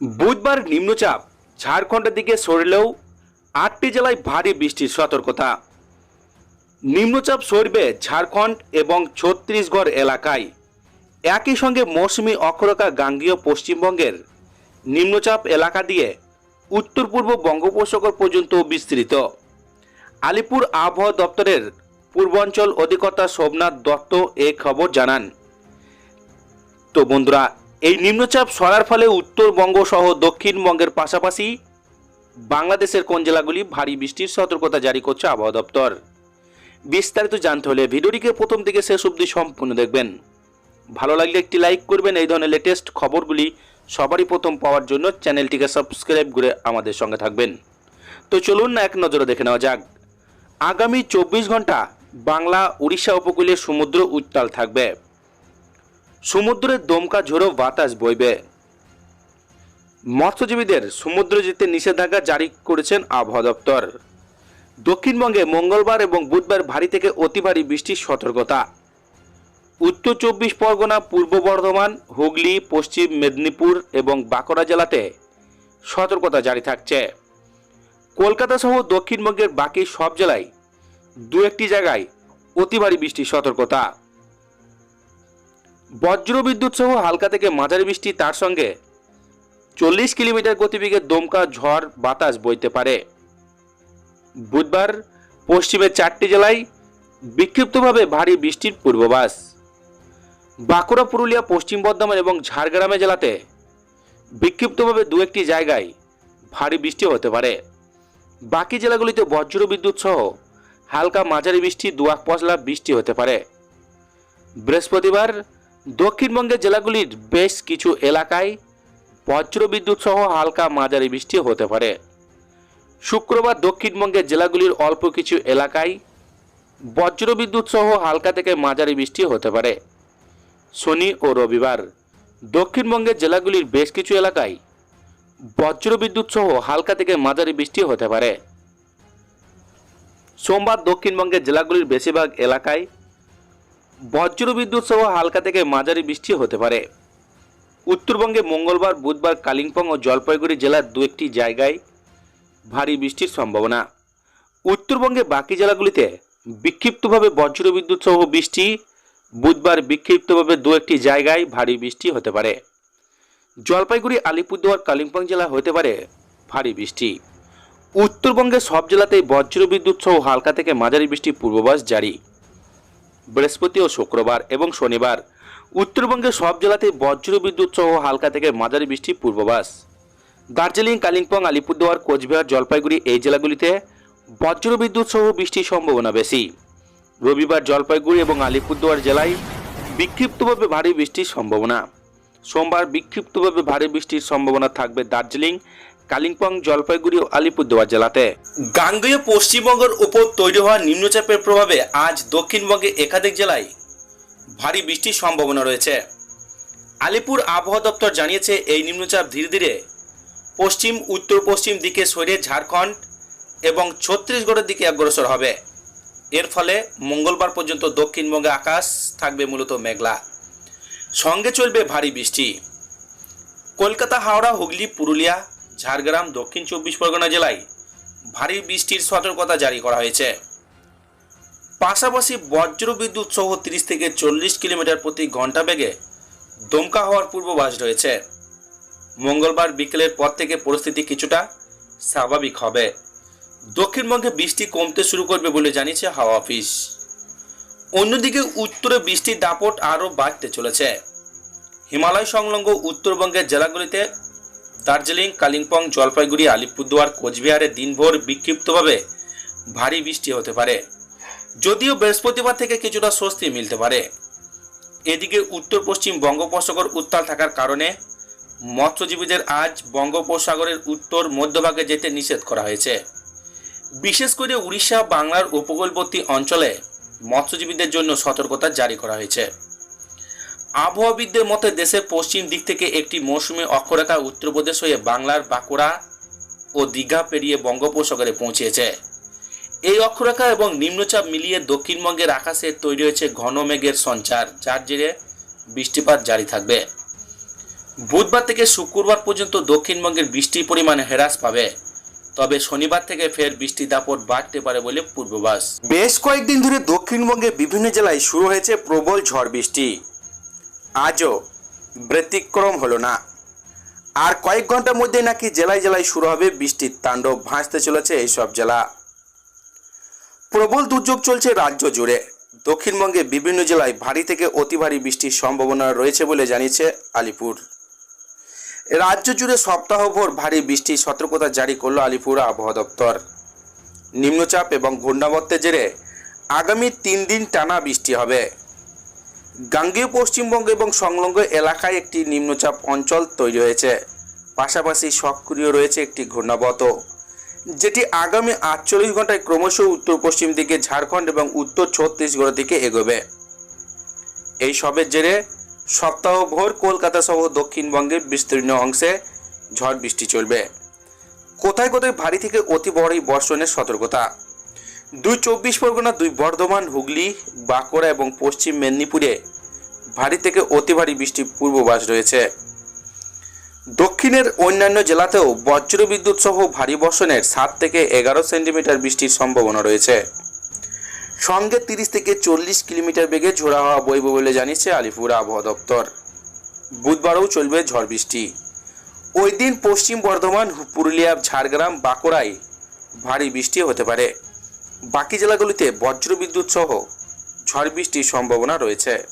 বুধবার নিম্নচাপ। ঝাড়খণ্ডের দিকে সরলেও আটটি জেলায় ভারী বৃষ্টির সতর্কতা। নিম্নচাপ সরবে ঝাড়খণ্ড এবং ছত্তিশগড় এলাকায়। একই সঙ্গে মৌসুমি অক্ষরেখা গাঙ্গীয় পশ্চিমবঙ্গের নিম্নচাপ এলাকা দিয়ে উত্তর পূর্ব বঙ্গোপসাগর পর্যন্ত বিস্তৃত। আলিপুর আবহাওয়া দপ্তরের পূর্বাঞ্চল অধিকর্তা সোমনাথ দত্ত এ খবর জানান। তো বন্ধুরা এই নিম্নচাপ সরার ফলে উত্তরবঙ্গ সহ দক্ষিণবঙ্গের পাশাপাশি বাংলাদেশের কোন জেলাগুলি ভারী বৃষ্টির সতর্কতা জারি করছে আবহাওয়া দপ্তর? বিস্তারিত জানতে হলে ভিডিওটিকে প্রথম থেকে শেষ অবধি সম্পূর্ণ দেখবেন। ভালো লাগলে একটি লাইক করবেন, এই ধরনের লেটেস্ট খবরগুলি সবারই প্রথম পাওয়ার জন্য চ্যানেলটিকে সাবস্ক্রাইব করে আমাদের সঙ্গে থাকবেন। তো চলুন না এক নজরে দেখে নেওয়া যাক। আগামী চব্বিশ ঘণ্টা বাংলা, উড়িষ্যা উপকূলে সমুদ্র উত্তাল থাকবে। সমুদ্রের দমকা ঝোড়ো বাতাস বইবে। মৎস্যজীবীদের সমুদ্রে যেতে নিষেধাজ্ঞা জারি করেছেন আবহাওয়া দপ্তর। দক্ষিণবঙ্গে মঙ্গলবার এবং বুধবার ভারী থেকে অতি ভারী বৃষ্টির সতর্কতা। উত্তর চব্বিশ পরগনা, পূর্ব বর্ধমান, হুগলি, পশ্চিম মেদিনীপুর এবং বাঁকুড়া জেলাতে সতর্কতা জারি থাকছে। কলকাতা সহ দক্ষিণবঙ্গের বাকি সব জেলায় দু একটি জায়গায় অতি ভারী বৃষ্টির সতর্কতা। বজ্র বিদ্যুৎ সহ হালকা থেকে মাঝারি বৃষ্টি তার সঙ্গে। চল্লিশ কিলোমিটার গতিবেগে দমকা ঝড় বাতাস বইতে পারে। বুধবার পশ্চিমের চারটি জেলায় বিক্ষিপ্তভাবে ভারী বৃষ্টির পূর্বাভাস। বাঁকুড়া, পুরুলিয়া, পশ্চিম বর্ধমান এবং ঝাড়গ্রামে জেলাতে বিক্ষিপ্তভাবে দু একটি জায়গায় ভারী বৃষ্টি হতে পারে। বাকি জেলাগুলিতে বজ্র বিদ্যুৎ সহ হালকা মাঝারি বৃষ্টি দুয়াক পশলা বৃষ্টি হতে পারে। বৃহস্পতিবার দক্ষিণবঙ্গের জেলাগুলির বেশ কিছু এলাকায় বজ্রবিদ্যুৎ সহ হালকা মাঝারি বৃষ্টি হতে পারে। শুক্রবার দক্ষিণবঙ্গের জেলাগুলির অল্প কিছু এলাকায় বজ্রবিদ্যুৎ সহ হালকা থেকে মাঝারি বৃষ্টি হতে পারে। শনি ও রবিবার দক্ষিণবঙ্গের জেলাগুলির বেশ কিছু এলাকায় বজ্রবিদ্যুৎ সহ হালকা থেকে মাঝারি বৃষ্টি হতে পারে। সোমবার দক্ষিণবঙ্গের জেলাগুলির বেশিরভাগ এলাকায় বজ্রবিদ্যুৎ সহ হালকা থেকে মাঝারি বৃষ্টি হতে পারে। উত্তরবঙ্গে মঙ্গলবার, বুধবার, কালিম্পং ও জলপাইগুড়ি জেলার দু একটি জায়গায় ভারী বৃষ্টির সম্ভাবনা। উত্তরবঙ্গে বাকি জেলাগুলিতে বিক্ষিপ্তভাবে বজ্রবিদ্যুৎ সহ বৃষ্টি, বুধবার বিক্ষিপ্তভাবে দু একটি জায়গায় ভারী বৃষ্টি হতে পারে। জলপাইগুড়ি, আলিপুরদুয়ার, কালিম্পং জেলা হতে পারে ভারী বৃষ্টি। উত্তরবঙ্গের সব জেলাতেই বজ্রবিদ্যুৎ সহ হালকা থেকে মাঝারি বৃষ্টির পূর্বাভাস জারি। বৃহস্পতি ও শুক্রবার এবং শনিবার। উত্তরবঙ্গের সব জেলাতেই বজ্র বিদ্যুৎ সহ হালকা থেকে মাঝারি বৃষ্টির পূর্বাভাস। দার্জিলিং, কালিম্পং, আলিপুরদুয়ার, কোচবিহার, জলপাইগুড়ি এই জেলাগুলিতে বজ্র বিদ্যুৎ সহ বৃষ্টির সম্ভাবনা বেশি। রবিবার জলপাইগুড়ি এবং আলিপুরদুয়ার জেলায় বিক্ষিপ্তভাবে ভারী বৃষ্টির সম্ভাবনা। সোমবার বিক্ষিপ্তভাবে ভারী বৃষ্টির সম্ভাবনা থাকবে দার্জিলিং কালিম্পং, জলপাইগুড়ি ও আলিপুরদুয়ার জেলাতে। গাঙ্গেয় পশ্চিমবঙ্গের উপর তৈরি হওয়া নিম্নচাপের প্রভাবে আজ দক্ষিণবঙ্গে একাধিক জেলায় ভারী বৃষ্টির সম্ভাবনা রয়েছে। আলিপুর আবহাওয়া দপ্তর জানিয়েছে, এই নিম্নচাপ ধীরে ধীরে পশ্চিম উত্তর পশ্চিম দিকে সরে ঝাড়খণ্ড এবং ছত্তিশগড়ের দিকে অগ্রসর হবে। এর ফলে মঙ্গলবার পর্যন্ত দক্ষিণবঙ্গে আকাশ থাকবে মূলত মেঘলা। সঙ্গে চলবে ভারী বৃষ্টি। কলকাতা, হাওড়া, হুগলি, পুরুলিয়া ঝাড়গ্রাম, দক্ষিণ চব্বিশ পরগনা জেলায় ভারী বৃষ্টির সতর্কতা জারি করা হয়েছে। পাশাপাশি বজ্রবিদ্যুৎ সহ তিরিশ থেকে চল্লিশ কিলোমিটার প্রতি ঘণ্টা বেগে দমকা হওয়ার পূর্বাভাস রয়েছে। মঙ্গলবার বিকেলের পর থেকে পরিস্থিতি কিছুটা স্বাভাবিক হবে। দক্ষিণবঙ্গে বৃষ্টি কমতে শুরু করবে বলে জানিয়েছে হাওয়া অফিস। অন্যদিকে উত্তরে বৃষ্টির দাপট আরও বাড়তে চলেছে। হিমালয় সংলগ্ন উত্তরবঙ্গের জেলাগুলিতে দার্জিলিং, কালিম্পং, জলপাইগুড়ি, আলিপুরদুয়ার, কোচবিহারে দিনভর বিক্ষিপ্তভাবে ভারী বৃষ্টি হতে পারে। যদিও বৃহস্পতিবার থেকে কিছুটা স্বস্তি মিলতে পারে। এদিকে উত্তর পশ্চিম বঙ্গোপসাগর উত্তাল থাকার কারণে মৎস্যজীবীদের আজ বঙ্গোপসাগরের উত্তর মধ্যভাগে যেতে নিষেধ করা হয়েছে। বিশেষ করে উড়িষ্যা, বাংলার উপকূলবর্তী অঞ্চলে মৎস্যজীবীদের জন্য সতর্কতা জারি করা হয়েছে। আবহাওয়াবিদদের মতে, দেশের পশ্চিম দিক থেকে একটি মৌসুমী অক্ষরেখা উত্তরপ্রদেশ হয়ে বাংলার বাঁকুড়া ও দীঘা পেরিয়ে বঙ্গোপসাগরে পৌঁছেছে। এই অক্ষরেখা এবং নিম্নচাপ মিলিয়ে দক্ষিণবঙ্গের আকাশে তৈরি হয়েছে ঘন মেঘের সঞ্চার, যার জেরে বৃষ্টিপাত জারি থাকবে। বুধবার থেকে শুক্রবার পর্যন্ত দক্ষিণবঙ্গের বৃষ্টির পরিমাণ হ্রাস পাবে। তবে শনিবার থেকে ফের বৃষ্টির দাপট বাড়তে পারে বলে পূর্বাভাস। বেশ কয়েকদিন ধরে দক্ষিণবঙ্গের বিভিন্ন জেলায় শুরু হয়েছে প্রবল ঝড় বৃষ্টি। আজও ব্যতিক্রম হলো না। আর কয়েক ঘণ্টার মধ্যে নাকি জেলায় জেলায় শুরু হবে বৃষ্টির তাণ্ডব, ভাসতে চলেছে এইসব জেলা। প্রবল দুর্যোগ চলছে রাজ্য জুড়ে। দক্ষিণবঙ্গে বিভিন্ন জেলায় ভারী থেকে অতি ভারী বৃষ্টির সম্ভাবনা রয়েছে বলে জানিয়েছে আলিপুর। রাজ্য জুড়ে সপ্তাহভর ভারী বৃষ্টির সতর্কতা জারি করল আলিপুর আবহাওয়া দপ্তর। নিম্নচাপ এবং ঘূর্ণাবর্তের জেরে আগামী তিন দিন টানা বৃষ্টি হবে। গাঙ্গেয় পশ্চিমবঙ্গ এবং সংলগ্ন এলাকায় একটি নিম্নচাপ অঞ্চল তৈরি হয়েছে। পাশাপাশি সক্রিয় রয়েছে একটি ঘূর্ণাবত, যেটি আগামী আটচল্লিশ ঘন্টায় ক্রমশ উত্তর পশ্চিম দিকে ঝাড়খণ্ড এবং উত্তর ছত্তিশগড়ের দিকে এগোবে। এই সবের জেরে সপ্তাহভর কলকাতা সহ দক্ষিণবঙ্গের বিস্তীর্ণ অংশে ঝড় বৃষ্টি চলবে। কোথায় কোথায় ভারী থেকে অতি বড়ই বর্ষণের সতর্কতা? দুই চব্বিশ পরগনা, দুই বর্ধমান, হুগলি, বাঁকুড়া এবং পশ্চিম মেদিনীপুরে ভারী থেকে অতি ভারী বৃষ্টির পূর্বাভাস রয়েছে। দক্ষিণের অন্যান্য জেলাতেও বজ্রবিদ্যুৎ সহ ভারী বর্ষণের সাত থেকে এগারো সেন্টিমিটার বৃষ্টির সম্ভাবনা রয়েছে। সঙ্গে তিরিশ থেকে চল্লিশ কিলোমিটার বেগে ঝোড়া হওয়া বইবে বলে জানিয়েছে আলিপুর আবহাওয়া দপ্তর। বুধবারও চলবে ঝড় বৃষ্টি। ওই দিন পশ্চিম বর্ধমান, পুরুলিয়া, ঝাড়গ্রাম, বাঁকুড়ায় ভারী বৃষ্টি হতে পারে। বাকি জেলাগুলিতে বজ্রবিদ্যুৎ সহ ঝড় বৃষ্টির সম্ভাবনা রয়েছে।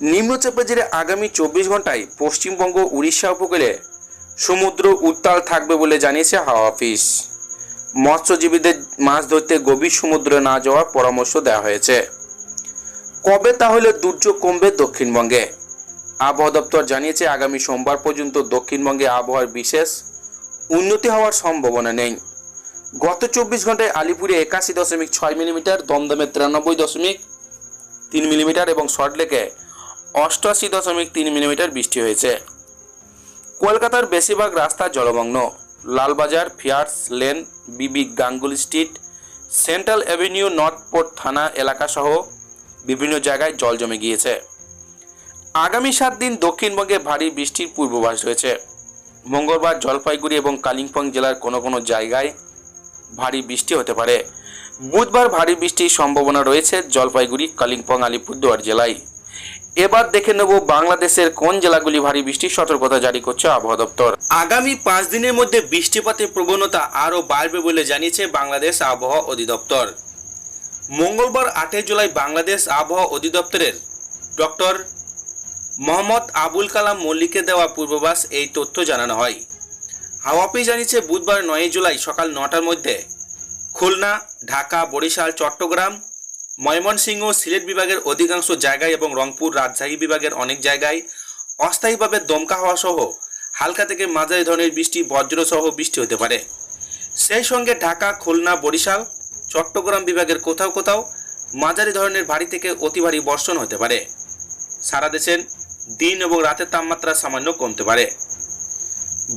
নিম্নচাপের জেরে আগামী চব্বিশ ঘন্টায় পশ্চিমবঙ্গ, উড়িষ্যা উপকূলে সমুদ্র উত্তাল থাকবে বলে জানিয়েছে হাওয়া অফিস। মৎস্যজীবীদের মাছ ধরতে গভীর সমুদ্রে না যাওয়ার পরামর্শ দেওয়া হয়েছে। কবে তাহলে দুর্যোগ কমবে দক্ষিণবঙ্গে? আবহাওয়া দপ্তর জানিয়েছে, আগামী সোমবার পর্যন্ত দক্ষিণবঙ্গে আবহাওয়ার বিশেষ উন্নতি হওয়ার সম্ভাবনা নেই। গত চব্বিশ ঘন্টায় আলিপুরে একাশি দশমিক ছয় মিলিমিটার, দমদমে তিরানব্বই দশমিক তিন মিলিমিটার এবং সল্টলেকে অষ্টআশি দশমিক তিন মিলিমিটার বৃষ্টি হয়েছে। কলকাতার বেশিরভাগ রাস্তা জলমগ্ন। Lalbazar, Phears lane, B B Ganguly street, central avenue north port থানা এলাকাসহ বিভিন্ন জায়গায় জল জমে গিয়েছে। আগামী সাত দিন দক্ষিণবঙ্গে ভারী বৃষ্টির পূর্বাভাস রয়েছে। মঙ্গলবার জলপাইগুড়ি এবং কালিম্পং জেলার কোনো কোনো জায়গায় ভারী বৃষ্টি হতে পারে। বুধবার ভারী বৃষ্টির সম্ভাবনা রয়েছে জলপাইগুড়ি, কালিম্পং, আলিপুরদুয়ার জেলায়। এবার দেখে নেব বাংলাদেশের কোন জেলাগুলি ভারী বৃষ্টির সতর্কতা জারি করছে আবহাওয়া দপ্তর। আগামী পাঁচ দিনের মধ্যে বৃষ্টিপাতের প্রবণতা আরও বাড়বে বলে জানিয়েছে বাংলাদেশ আবহাওয়া অধিদপ্তর। মঙ্গলবার আটই জুলাই বাংলাদেশ আবহাওয়া অধিদপ্তরের ডক্টর মোহাম্মদ আবুল কালাম মল্লিকের দেওয়া পূর্বাভাস এই তথ্য জানানো হয়। হাওয়া অফিস জানিয়েছে বুধবার নয়ই জুলাই সকাল নটার মধ্যে খুলনা, ঢাকা, বরিশাল, চট্টগ্রাম, ময়মনসিংহ, সিলেট বিভাগের অধিকাংশ জায়গায় এবং রংপুর রাজশাহী বিভাগের অনেক জায়গায় অস্থায়ীভাবে দমকা হওয়া সহ হালকা থেকে মাঝারি ধরনের বৃষ্টি বজ্র সহ বৃষ্টি হতে পারে। সেই সঙ্গে ঢাকা, খুলনা, বরিশাল, চট্টগ্রাম বিভাগের কোথাও কোথাও মাঝারি ধরনের ভারী থেকে অতি ভারী বর্ষণ হতে পারে। সারা দেশের দিন এবং রাতের তাপমাত্রা সামান্য কমতে পারে।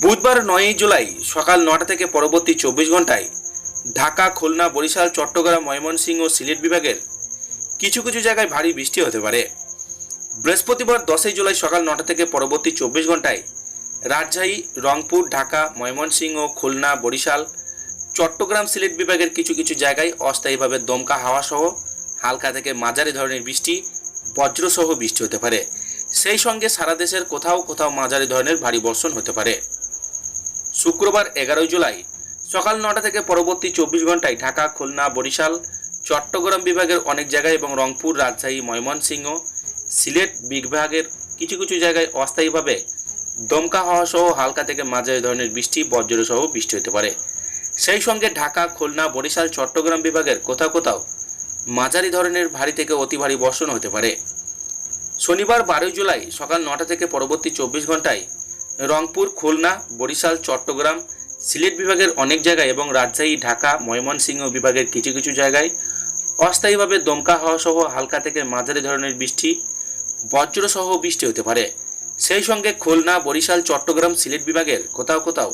বুধবার নয়ই জুলাই সকাল নটা থেকে পরবর্তী চব্বিশ ঘন্টায় ঢাকা, খুলনা, বরিশাল, চট্টগ্রাম, ময়মনসিংহ ও সিলেট বিভাগের কিছু কিছু জায়গায় ভারী বৃষ্টি হতে পারে। বৃহস্পতিবার দশই জুলাই সকাল নটা থেকে পরবর্তী চব্বিশ ঘন্টায় রাজশাহী, রংপুর, ঢাকা, ময়মনসিংহ, খুলনা, বরিশাল, চট্টগ্রাম, সিলেট বিভাগের কিছু কিছু জায়গায় অস্থায়ীভাবে দমকা হাওয়া সহ হালকা থেকে মাঝারি ধরনের বৃষ্টি, বজ্রসহ বৃষ্টি হতে পারে। সেই সঙ্গে সারা দেশের কোথাও কোথাও মাঝারি ধরনের ভারী বর্ষণ হতে পারে। শুক্রবার এগারোই জুলাই সকাল নটা থেকে পরবর্তী চব্বিশ ঘন্টায় ঢাকা, খুলনা, বরিশাল, চট্টগ্রাম বিভাগের অনেক জায়গায় এবং রংপুর, রাজশাহী, ময়মনসিংহ, সিলেট বিভাগের কিছু কিছু জায়গায় অস্থায়ীভাবে দমকা হওয়া সহ হালকা থেকে মাঝারি ধরনের বৃষ্টি বজ্রসহ বৃষ্টি হতে পারে। সেই সঙ্গে ঢাকা, খুলনা, বরিশাল, চট্টগ্রাম বিভাগের কোথাও কোথাও মাঝারি ধরনের ভারী থেকে অতি ভারী বর্ষণ হতে পারে। শনিবার বারোই জুলাই সকাল নটা থেকে পরবর্তী চব্বিশ ঘন্টায় রংপুর, খুলনা, বরিশাল, চট্টগ্রাম, সিলেট বিভাগের অনেক জায়গায় এবং রাজশাহী, ঢাকা, ময়মনসিংহ বিভাগের কিছু কিছু জায়গায় অস্থায়ীভাবে দমকা হওয়া সহ হালকা থেকে মাঝারি ধরনের বৃষ্টি, বজ্রসহ বৃষ্টি হতে পারে। সেই সঙ্গে খুলনা, বরিশাল, চট্টগ্রাম, সিলেট বিভাগের কোথাও কোথাও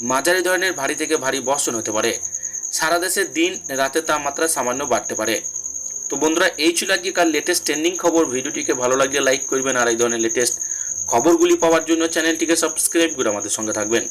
মাঝারি ধরনের ভারী থেকে ভারী বর্ষণ হতে পারে। সারা দেশের দিন রাতে তাপমাত্রা সামান্য বাড়তে পারে। তো বন্ধুরা, এই ছিল আজকে কার লেটেস্ট ট্রেন্ডিং খবর। ভিডিওটিকে ভালো লাগলে লাইক করবেন আর এই ধরনের লেটেস্ট খবরগুলি পাওয়ার জন্য চ্যানেলটিকে সাবস্ক্রাইব করে আমাদের সঙ্গে থাকবেন।